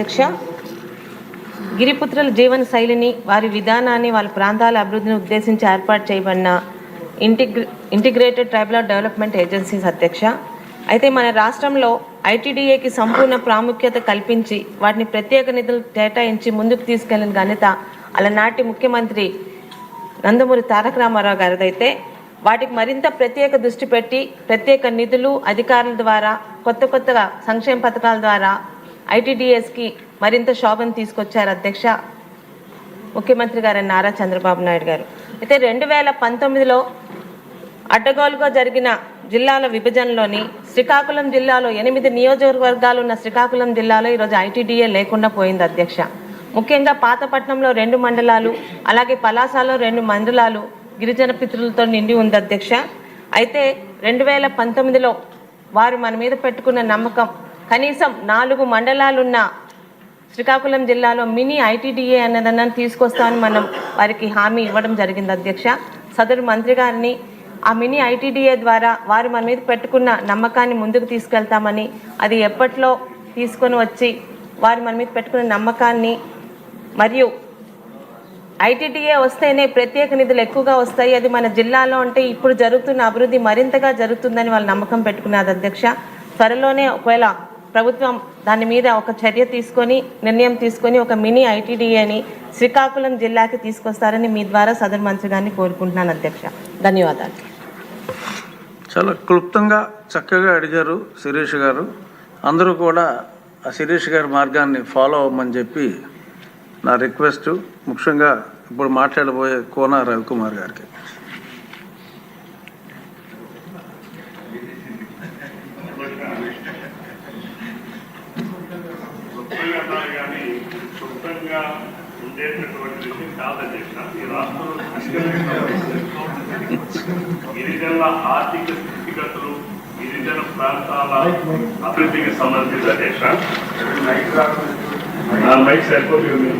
అధ్యక్ష. గిరిపుత్రుల జీవన శైలిని వారి విధానాన్ని వాళ్ళ ప్రాంతాల అభివృద్ధిని ఉద్దేశించి ఏర్పాటు చేయబడిన ఇంటిగ్రే ఇంటిగ్రేటెడ్ ట్రైబల్ డెవలప్మెంట్ ఏజెన్సీస్ అధ్యక్ష. అయితే మన రాష్ట్రంలో ఐటీడీఏకి సంపూర్ణ ప్రాముఖ్యత కల్పించి వాటిని ప్రత్యేక నిధులు కేటాయించి ముందుకు తీసుకెళ్ళిన ఘనత అలనాటి ముఖ్యమంత్రి నందమూరి తారక రామారావు గారిదైతే వాటికి మరింత ప్రత్యేక దృష్టి పెట్టి ప్రత్యేక నిధులు అధికారుల ద్వారా కొత్త కొత్తగా సంక్షేమ పథకాల ద్వారా ఐటీడీఎస్కి మరింత శోభను తీసుకొచ్చారు అధ్యక్ష ముఖ్యమంత్రి గారు నారా చంద్రబాబు నాయుడు గారు. అయితే రెండు వేల పంతొమ్మిదిలో అడ్డగోలుగా జరిగిన జిల్లాల విభజనలోని శ్రీకాకుళం జిల్లాలో ఎనిమిది నియోజకవర్గాలు ఉన్న శ్రీకాకుళం జిల్లాలో ఈరోజు ఐటీడీఏ లేకుండా పోయింది అధ్యక్ష. ముఖ్యంగా పాతపట్నంలో రెండు మండలాలు అలాగే పలాసలో రెండు మండలాలు గిరిజన పితృలతో నిండి ఉంది అధ్యక్ష. అయితే రెండు వేల పంతొమ్మిదిలో వారు మన మీద పెట్టుకున్న నమ్మకం కనీసం నాలుగు మండలాలున్న శ్రీకాకుళం జిల్లాలో మినీ ఐటీడీఏ అన్నదన్న తీసుకొస్తామని మనం వారికి హామీ ఇవ్వడం జరిగింది అధ్యక్ష. సదరు మంత్రి గారిని ఆ మినీ ఐటీడీఏ ద్వారా వారు మన మీద పెట్టుకున్న నమ్మకాన్ని ముందుకు తీసుకెళ్తామని అది ఎప్పట్లో తీసుకొని వచ్చి వారు మన మీద పెట్టుకున్న నమ్మకాన్ని మరియు ఐటీడీఏ వస్తేనే ప్రత్యేక నిధులు ఎక్కువగా వస్తాయి. అది మన జిల్లాలో అంటే ఇప్పుడు జరుగుతున్న అభివృద్ధి మరింతగా జరుగుతుందని వాళ్ళు నమ్మకం పెట్టుకున్నారు అధ్యక్ష. త్వరలోనే ఒకవేళ ప్రభుత్వం దాని మీద ఒక చర్య తీసుకొని నిర్ణయం తీసుకొని ఒక మినీ ఐటీడీఏని శ్రీకాకుళం జిల్లాకి తీసుకొస్తారని మీ ద్వారా సదరు మంత్రి గారిని కోరుకుంటున్నాను అధ్యక్ష. ధన్యవాదాలు. చాలా క్లుప్తంగా చక్కగా అడిగారు శిరీష్ గారు. అందరూ కూడా ఆ శిరీష్ గారి మార్గాన్ని ఫాలో అవ్వమని చెప్పి నా రిక్వెస్ట్ ముఖ్యంగా ఇప్పుడు మాట్లాడబోయే కోన రవికుమార్ గారికి. అన్నారు కానీ సొంతంగా ఉండేటటువంటి విషయం కాదని చెప్పిన ఈ రాష్ట్రంలో గిరిజనుల ఆర్థిక స్థితిగతులు గిరిజన ప్రాంతాల అభివృద్ధికి సంబంధించిన దేశ మైక్ సరిపోతుంది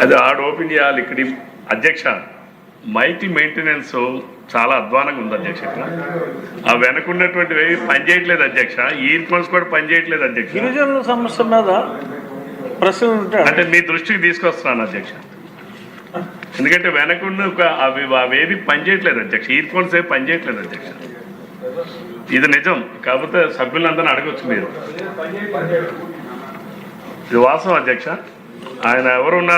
అది ఆడ ఓపెన్ చేయాలి ఇక్కడ అధ్యక్ష. మైక్ మెయింటెనెన్స్ చాలా అధ్వానంగా ఉంది అధ్యక్ష. ఆ వెనకున్నటువంటివి ఏవి పని చేయట్లేదు అధ్యక్ష. ఇయర్ ఫోన్స్ కూడా పని చేయట్లేదు అధ్యక్ష. గిరిజనుల సమస్య మీద ప్రశ్నలు ఉంటే అంటే మీ దృష్టికి తీసుకొస్తున్నాను అధ్యక్ష. ఎందుకంటే వెనకున్న ఒక అవి అవేవి పని చేయట్లేదు అధ్యక్ష. ఇయర్ ఫోన్స్ ఏవి పని చేయట్లేదు అధ్యక్ష. ఇది నిజం. కాకపోతే సభ్యులందరినీ అడగొచ్చు మీరు. ఇది వాస్తవం అధ్యక్ష. ఆయన ఎవరు ఉన్నారో